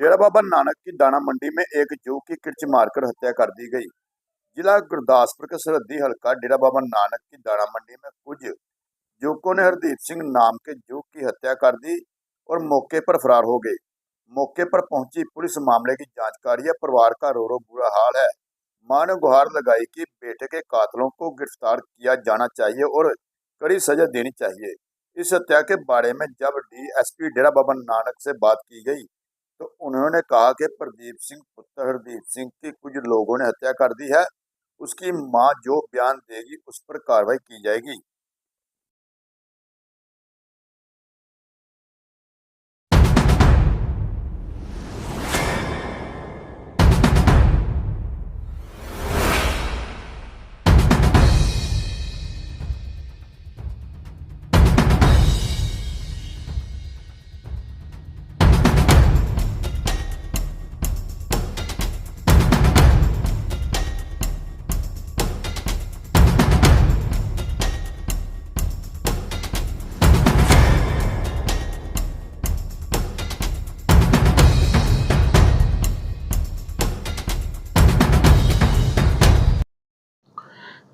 डेरा बाबा नानक की दाना मंडी में एक युवक की किर्च मारकर हत्या कर दी गई जिला गुरदासपुर के सरहदी हल्का डेरा बाबा नानक की दाना मंडी में कुछ युवकों ने हरदीप सिंह नाम के युवक की हत्या कर दी और मौके पर फरार हो गए मौके पर पहुँची पुलिस मामले की जाँच कर रही है परिवार का रो रो बुरा हाल है माँ ने गुहार लगाई कि बेटे के कातलों को गिरफ़्तार किया जाना चाहिए और कड़ी सजा देनी चाहिए इस हत्या के बारे में जब डीएसपी डेरा बाबा नानक से बात की गई तो उन्होंने कहा कि प्रदीप सिंह पुत्र हरदीप सिंह की कुछ लोगों ने हत्या कर दी है उसकी मां जो बयान देगी उस पर कार्रवाई की जाएगी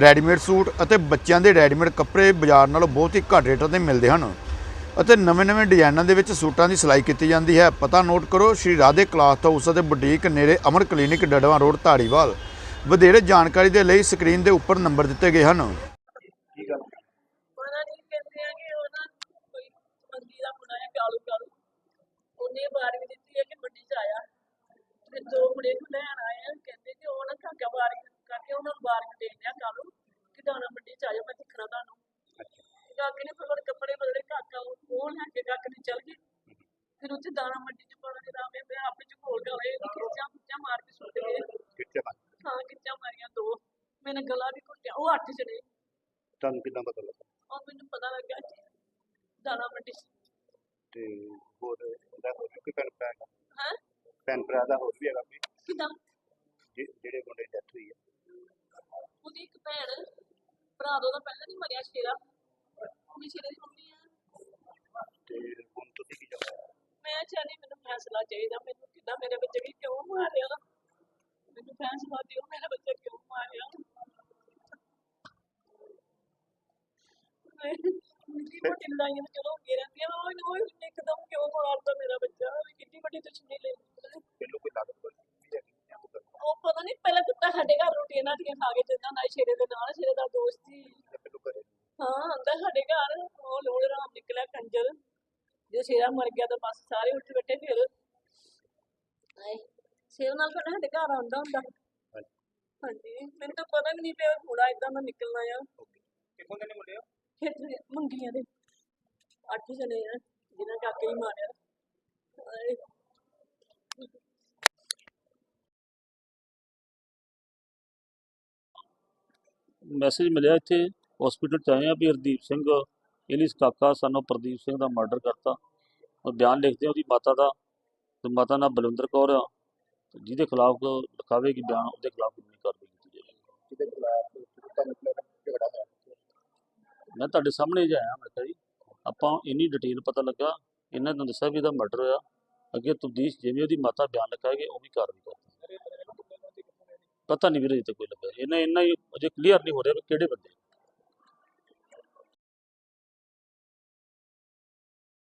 ਰੈਡੀਮੇਡ ਸੂਟ ਅਤੇ ਬੱਚਿਆਂ ਦੇ ਰੈਡੀਮੇਡ ਕੱਪੜੇ ਬਾਜ਼ਾਰ ਨਾਲੋਂ ਬਹੁਤ ਹੀ ਘੱਟ ਰੇਟਾਂ ਤੇ ਮਿਲਦੇ ਹਨ। ਅਤੇ ਨਵੇਂ-ਨਵੇਂ ਡਿਜ਼ਾਈਨਾਂ ਦੇ ਵਿੱਚ ਸੂਟਾਂ ਦੀ ਸਿਲਾਈ ਕੀਤੀ ਜਾਂਦੀ ਹੈ। ਪਤਾ ਨੋਟ ਕਰੋ ਸ਼੍ਰੀ ਰਾਧੇ ਕਲਾਥ ਹਾਊਸ ਅਤੇ ਬੁਟੀਕ ਨੇੜੇ ਅਮਰ ਕਲੀਨਿਕ ਡੜਵਾ ਰੋਡ ਧਾਰੀਵਾਲ। ਵਧੇਰੇ ਜਾਣਕਾਰੀ ਦੇ ਲਈ ਸਕਰੀਨ ਦੇ ਉੱਪਰ ਨੰਬਰ ਦਿੱਤੇ ਗਏ ਹਨ। ਪਤਾ ਨਹੀਂ ਕਹਿੰਦੇ ਆ ਕਿ ਉਹ ਨਾ ਕੋਈ ਮੰਦੀ ਦਾ ਮੁੰਡਾ ਹੈ ਕਾਲੂ ਕਾਲੂ ਉਹਨੇ ਬਾਰਵੀਂ ਦਿੱਤੀ ਹੈ ਕਿ ਮੰਡੀ ਚ ਆਇਆ। ਤੇ ਦੋ ਮੁੰਡੇ ਨੂੰ ਲੈਣ ਆਏ ਆ। ਕਹਿੰਦੇ ਕਿ ਉਹ ਨਾ ਕਾਕਾ ਬਾਰਵੀਂ ਕਰਕੇ ਉਹਨਾਂ ਨੂੰ ਬਾਰਵੀਂ ਦੇ ਦਿਆ ਕਾਲੂ ਕਿ ਦਾਣਾ ਮੰਡੀ ਚ ਆਜੋ ਮੈਂ ਦਿਖਣਾ ਤੁਹਾਨੂੰ। ਕਾਕੇ ਨੇ ਫਿਰ ਕੱਪੜੇ ਬਦਲੇ ਕਾਕਾ ਉਹ ਲੈ ਕੇ ਕਾਕੇ ਨੇ ਚੱਲ ਗਏ। ਫਿਰ ਉੱਥੇ ਦਾਣਾ ਮੰਡੀ ਚ ਪਾਣਾ ਜਿਹੜਾ ਮੈਂ ਮੈਂ ਆਪੇ ਚ ਘੋਲ ਕੇ ਹੋਏ ਖਿੱਚਾਂ ਖਿੱਚਾਂ ਮਾਰ ਕੇ ਸੁੱਟ ਗਏ। ਹਾਂ ਖਿੱਚਾਂ ਮਾਰੀਆਂ ਦੋ। ਮੈਨੇ ਗਲਾ ਵੀ ਘੁੱਟਿਆ ਉਹ ਅੱਠ ਜਣੇ। ਤੁਹਾਨੂੰ ਕਿੱਦਾਂ ਪਤਾ ਲੱਗਾ? ਉਹ ਮੈਨੂੰ ਪਤਾ ਲੱਗਾ ਕਿ ਦਾਣਾ ਮੰਡੀ ਤੇ ਹੋਰ ਉਹਦਾ ਹੋਰ ਕੋਈ ਭੈਣ ਭਰਾ ਹੈ? ਭੈਣ ਭਰਾ ਦਾ ਹੋਰ ਵੀ ਹੈਗਾ ਕਿਦਾਂ? ਜਿ- ਜਿਹੜੇ ਮੁੰਡੇ ਦੀ ਡੈਥ ਹੋਈ ਹੈ। ਉਹਦੀ ਇੱਕ ਭੈਣ ਭਰਾ ਦਾ ਉਹਦਾ ਪਹਿਲਾਂ ਨਹੀਂ ਮਰਿਆ ਸ਼ੇਰਾ। ਉਹਦੀ ਸ਼ੇਰੇ ਦੀ ਮੰਮੀ ਆ। ਤੇ ਹੁਣ ਤੁਸੀਂ ਕੀ ਚਾਹੁੰਦੇ ਹੋ? ਮੈਂ ਚਾਹਨੀ ਮੈਨੂੰ ਫੈਸਲਾ ਚਾਹੀਦਾ। ਮੈਨੂੰ ਕਿਦਾਂ ਮੇਰੇ ਬੱਚੇ ਵੀ ਕਿਉਂ ਮਾਰਿਆ? ਮੈਨੂੰ ਫੈਸਲਾ ਦਿਓ ਮੇਰਾ ਬੱਚਾ ਕਿਉਂ ਮਾਰਿਆ? ਮੇਰੀ ਮੋਟੀ ਲੜਾਈਆਂ ਤਾਂ ਚਲੋ ਹੁੰਦੀਆਂ ਰਹਿੰਦੀਆਂ। ਉਹ ਇਹਨੂੰ ਉਹ ਇੱਕਦਮ ਕਿਉਂ ਮਾਰਦਾ ਮੇਰਾ ਬੱਚਾ? ਕਿੰਨੀ ਵੱਡੀ ਦੁਸ਼ਮਣੀ ਲੈ ਲਈ ਪਹਿਲੋਂ ਕੋਈ ਲਾਗਤ ਵੀ ਗੱਲ? ਉਹ ਪਤਾ ਨਹੀਂ ਪਹਿਲਾਂ ਕੁੱਤਾ ਸਾਡੇ ਘਰ ਰੋਟੀ ਇਹਨਾਂ ਦੀਆਂ ਖਾ ਕੇ ਜਾਂਦਾ ਨਾ ਸ਼ੇਰੇ ਦੇ ਨਾਲ ਸ਼ੇਰੇ ਦਾ ਦੋਸਤ ਸੀ ਹਾਂ ਆਂਦਾ ਸਾਡੇ ਘਰ ਉਹ ਲੋੜ ਰਾਮ ਨਿਕਲਿਆ ਕੰਜਰ। ਜੇ ਸ਼ੇਰਾ ਮਰ ਗਿਆ ਤਾਂ ਬਸ ਸਾਰੇ ਉੱਠ ਬੈਠੇ ਫਿਰ। ਆਏ ਸ਼ੇਰ ਨਾਲ ਫਿਰ ਸਾਡੇ ਘਰ ਆਉਂਦਾ ਹੁੰਦਾ। ਹਾਂਜੀ ਮੈਨੂੰ ਤਾਂ ਪਤਾ ਵੀ ਨਹੀਂ ਪਿਆ ਥੋੜਾ ਇਦਾਂ ਦਾ ਨਿਕਲਣਾ ਆ। ਕਿੱਥੋਂ ਦੇ ਨੇ ਮੁੰਡੇ ਫਿਰ ਮੰਗੀਆਂ ਦੇ। ਅੱਠ ਜਣੇ ਆ ਜਿਨ੍ਹਾਂ ਕਾਕੇ ਹੀ ਮਾਰਿਆ ਮੈਸੇਜ ਮਿਲਿਆ ਇੱਥੇ ਹਸਪੀਟਲ ਚ ਆਏ ਆ ਵੀ ਹਰਦੀਪ ਸਿੰਘ ਇਹਲੀਸ ਕਾਕਾ ਸਾਨੂੰ ਪ੍ਰਦੀਪ ਸਿੰਘ ਦਾ ਮਰਡਰ ਕਰਤਾ। ਉਹ ਬਿਆਨ ਲਿਖਦੇ ਆ ਉਹਦੀ ਮਾਤਾ ਦਾ ਤੇ ਮਾਤਾ ਨਾਲ ਬਲਵਿੰਦਰ ਕੌਰ ਆ ਜਿਹਦੇ ਖਿਲਾਫ ਲਿਖਾਵੇਗੀ ਬਿਆਨ ਉਹਦੇ ਖਿਲਾਫ ਕਾਨੂੰਨੀ ਕਾਰਵਾਈ ਕੀਤੀ ਜਾਏਗੀ ਜਿਹਦੇ ਖਿਲਾਫ ਮੈਂ ਤੁਹਾਡੇ ਸਾਹਮਣੇ ਹੀ ਆਇਆ ਮੈਂ ਕਿਹਾ ਜੀ ਆਪਾਂ ਇੰਨੀ ਡਿਟੇਲ ਪਤਾ ਲੱਗਾ ਇਹਨਾਂ ਨੂੰ ਦੱਸਿਆ ਵੀ ਇਹਦਾ ਮਰਡਰ ਹੋਇਆ ਅੱਗੇ ਤਬਦੀਸ਼ ਜਿਵੇਂ ਉਹਦੀ ਮਾਤਾ ਬਿਆਨ ਲਿਖਾਏਗੀ ਉਹ ਵੀ ਕਾਰਵਾਈ ਕਰਦਾ। ਪਤਾ ਨਹੀਂ ਵੀਰੇ ਤੇ ਕੋਈ ਲੱਗਾ, ਇਹਨਾਂ ਇੰਨਾ ਹੀ ਅਜੇ ਕਲੀਅਰ ਨਹੀਂ ਹੋ ਰਿਹਾ ਵੀ ਕਿਹੜੇ ਬੰਦੇ